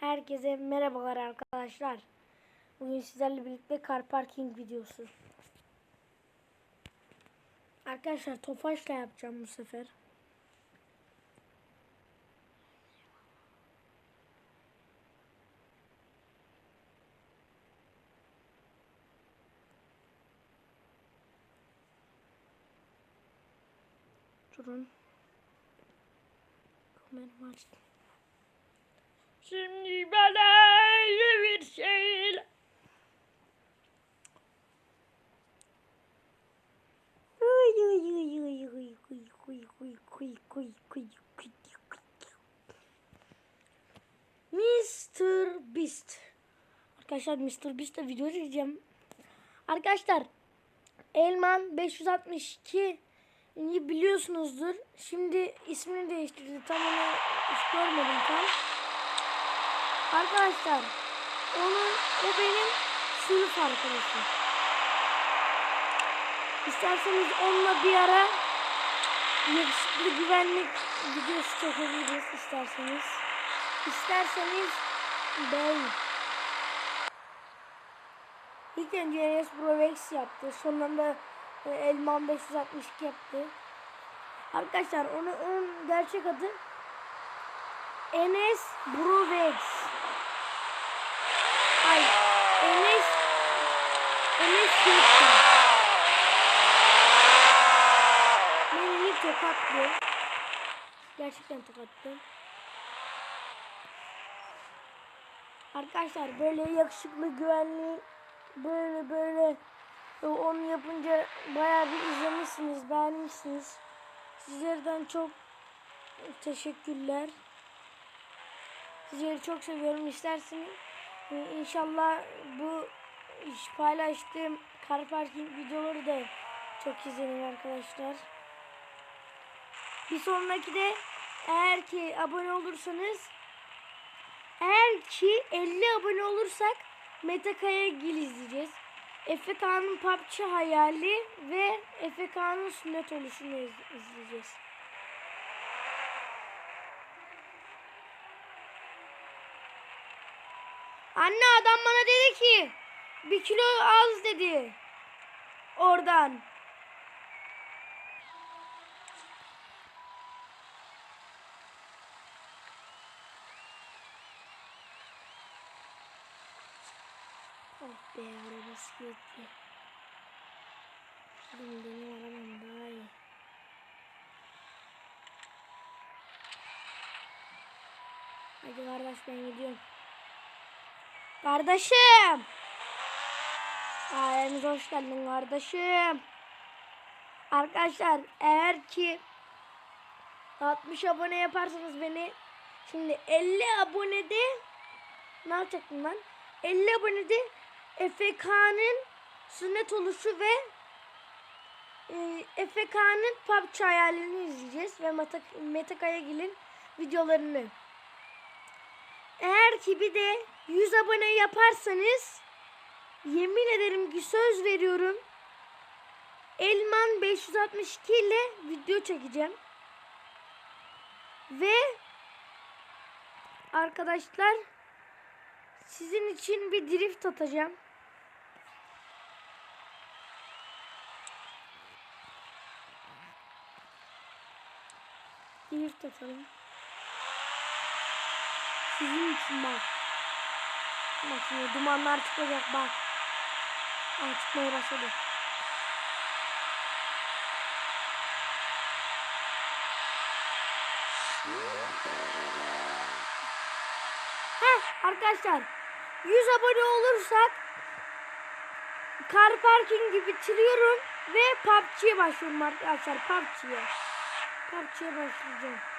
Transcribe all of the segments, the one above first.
Herkese merhabalar arkadaşlar. Bugün sizlerle birlikte car parking videosu. Arkadaşlar tofaşla yapacağım bu sefer. Durun. Kameramı açtım. Şimdi bana öyle bir şey. Mr. Beast. Arkadaşlar Mr. Beast'te video çekeceğim. Arkadaşlar Elman 562 biliyorsunuzdur. Şimdi ismini değiştirdi. Tam onu hiç görmedim tam. Arkadaşlar onun o benim sınıf arkadaşım. İsterseniz onunla bir ara yakışıklı güvenlik videosu çekebiliriz isterseniz. İsterseniz beğenin. İlk önce Enes Brovex yaptı. Sonunda e, Elman 562 yaptı. Arkadaşlar onu, onun gerçek adı Enes Brovex. Ay Enes Enes Yurttan. Beni tokattı. Gerçekten tokattı. Arkadaşlar böyle yakışıklı güvenli böyle böyle e, onu yapınca bayağı bir izlemişsiniz, beğenmişsiniz. Sizlerden çok teşekkürler. Sizleri çok seviyorum. İsterseniz e, inşallah bu paylaştığım car parking videoları da çok izlenir arkadaşlar. Bir sonraki de eğer ki abone olursanız eğer ki 50 abone olursak Metakaya Gil izleyeceğiz. FK'nın PUBG hayali ve FK'nın sünnet oluşunu iz- izleyeceğiz. Anne adam bana dedi ki bir kilo az dedi. Oradan. Oh be arabası gitti. Benim benim arabam daha iyi. Hadi kardeş ben gidiyorum. Kardeşim. Ailemize hoş geldin kardeşim. Arkadaşlar eğer ki 60 abone yaparsanız beni şimdi 50 abonede ne yapacaktım ben? 50 abonede FK'nın sünnet oluşu ve e, FK'nın PUBG hayalini izleyeceğiz ve Meta, Meta Kayagil'in videolarını. Eğer ki bir de 100 abone yaparsanız yemin ederim ki söz veriyorum Elman 562 ile video çekeceğim. Ve arkadaşlar sizin için bir drift atacağım. Drift atalım. Sizin için bak. Bak şimdi dumanlar çıkacak bak. Aa, çıkmaya başladı. Heh arkadaşlar 100 abone olursak car parkingi bitiriyorum ve PUBG'ye başlıyorum arkadaşlar PUBG'ye. PUBG'ye başlayacağım.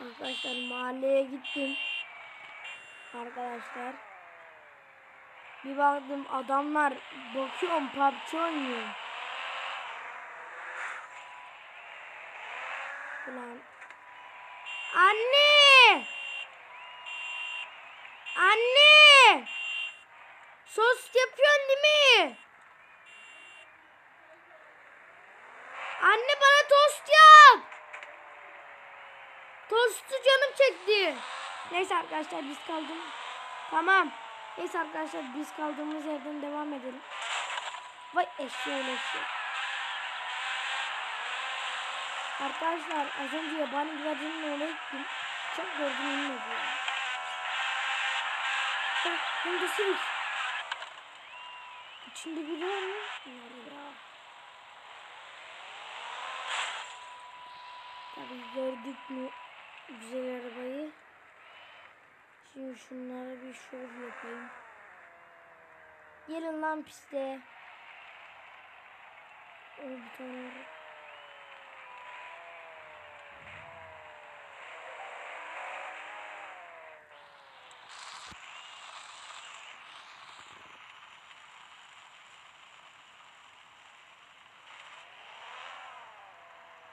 Arkadaşlar mahalleye gittim. Arkadaşlar. Bir baktım adamlar bakıyorum PUBG oynuyor. Ulan Anne! Anne! Sos yapıyorsun değil mi? Anne bana tost Tostu canım çekti. Neyse arkadaşlar biz kaldım. Tamam. Neyse arkadaşlar biz kaldığımız yerden devam edelim. Vay eşeğin eşeği. Arkadaşlar az önce yabani güvercinin oraya gittim. Çok gördüm inmedi ya. Bak de sivik. İçinde biri var mı? Tabii gördük mü güzel arabayı. Şimdi şunlara bir şov yapayım. Gelin lan piste. O bir tane.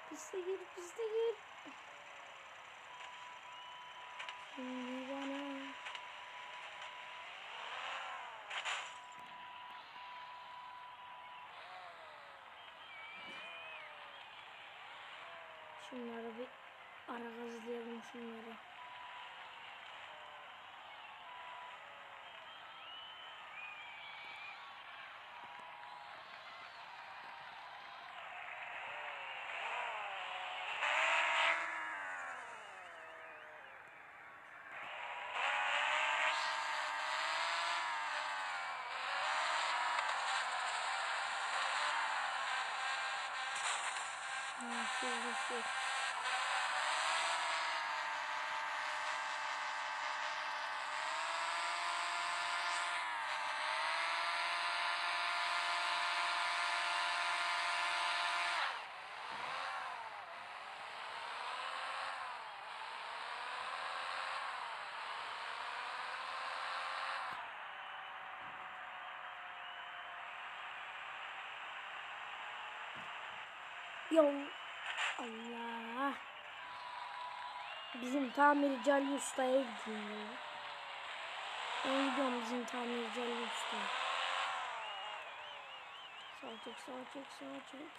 Piste gir, piste gir. Şunları bir ara gazlayalım şunları. 嗯是是是 Yo Allah. Bizim tamirci Ali Usta'ya ya. Ben gidiyorum bizim tamirci Ali Usta'ya. Sağ çek, sağ çek, sağ çek.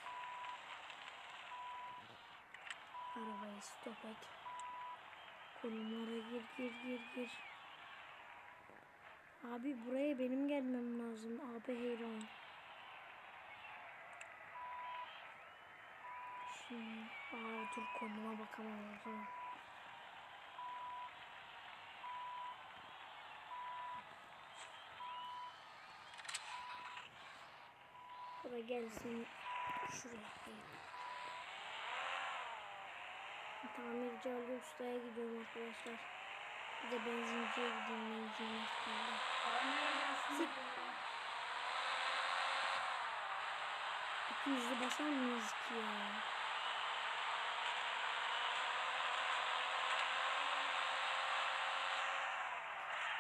Arabayı stop et. Kolumlara gir, gir, gir, gir. Abi buraya benim gelmem lazım. Abi heyran. Şimdi, aa dur konuma bakamam zaman. O gelsin şuraya. Tamirci Ali Usta'ya gidiyorum arkadaşlar. Bir de benzinciye gideyim benzin ustayla. Sık. 200'lü basar mıyız ki ya?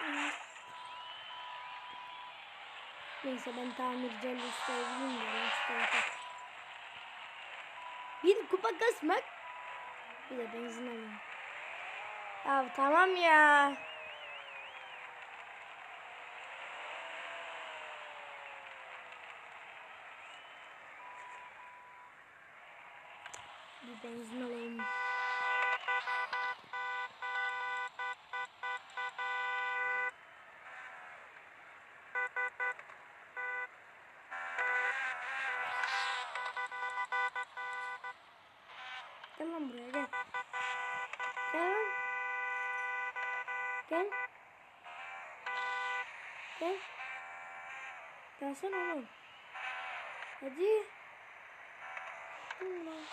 Ay. Neyse ben tamirci Usta'ya tak. Bir kupa kasmak. Bir de benzin alayım. Ya tamam ya. Bir benzin alayım. Gel lan buraya gel. Gel lan. Gel. Gel. Gelsene oğlum. Hadi. Dur lan.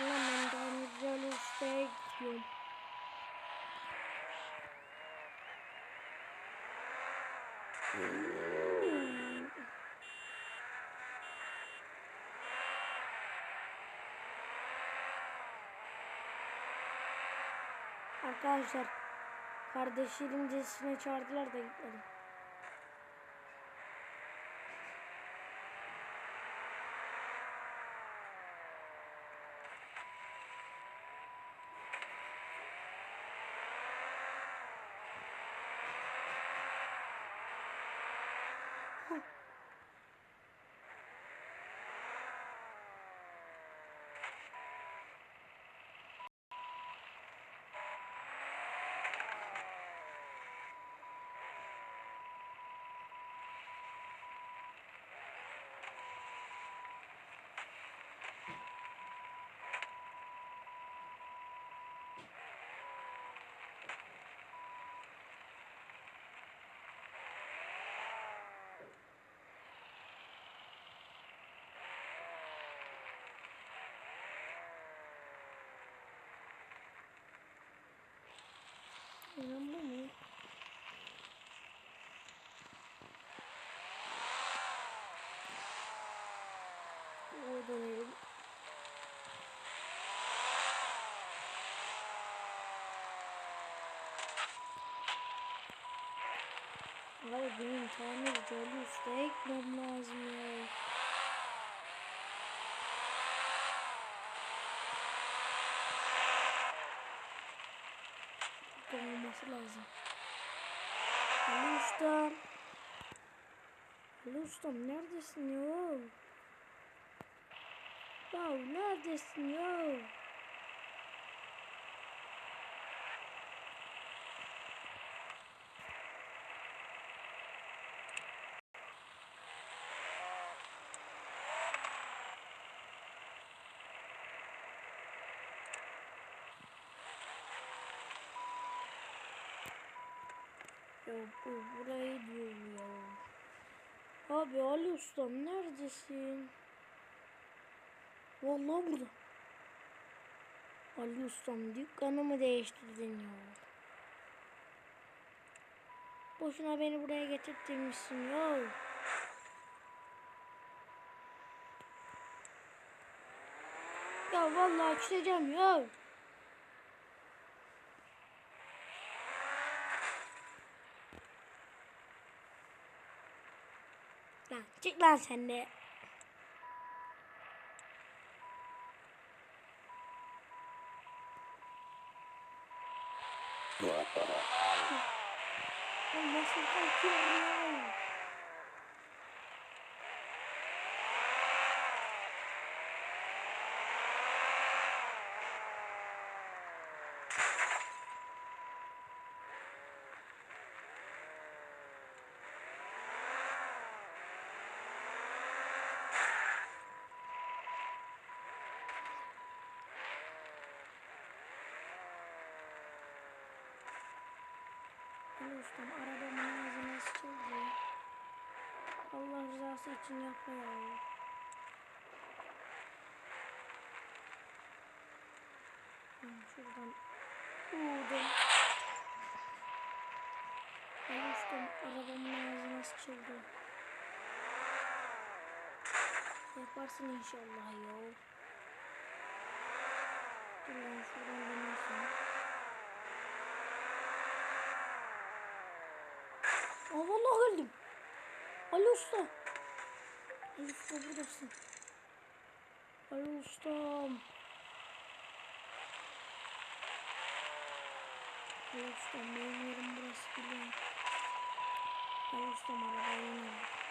Ulan ben daha güzel ustaya gidiyorum. Hmm. Arkadaşlar kardeşlerim cesine çağırdılar da gitmedim. İnan bu mu? Oradan Abi benim tamir dolu usta lazım ya. Ali ustam neredesin ya? Ya neredesin ya? Ya bu burayı. Abi Ali ustam neredesin? Vallahi burada. Ali ustam dükkanımı değiştirdin ya. Boşuna beni buraya getirtmişsin ya. Ya vallahi küseceğim ya. Lan çık lan sen de. Lan nasıl kalkıyor ya? Ustam arabamın ağzına sıçıldı. Allah rızası için yapma Şuradan vurdum. Ustam arabamın ağzına sıçıldı. Yaparsın inşallah ya. Dur lan şuradan denersin. Aa vallahi öldüm. Ali Usta. Ali Usta buradasın. Ali Ustam. Ali Ustam benim yerim burası biliyorum. Ali Ustam arabaya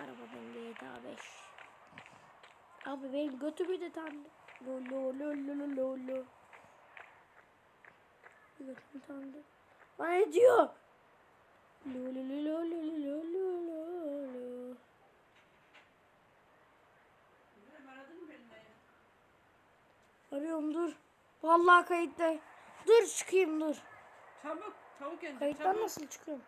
yöneldi. Arabadan GTA 5. Abi benim götümü de tanıdı. Lo lo lo lo lo lo. Götümü tanıdı. Bana ne diyor? Lo lo lo lo lo lo lo lo lo. Arıyorum dur. Vallahi kayıtta. Dur çıkayım dur. Çabuk, tavuk yenecek. Kayıttan çabuk. nasıl çıkıyorum?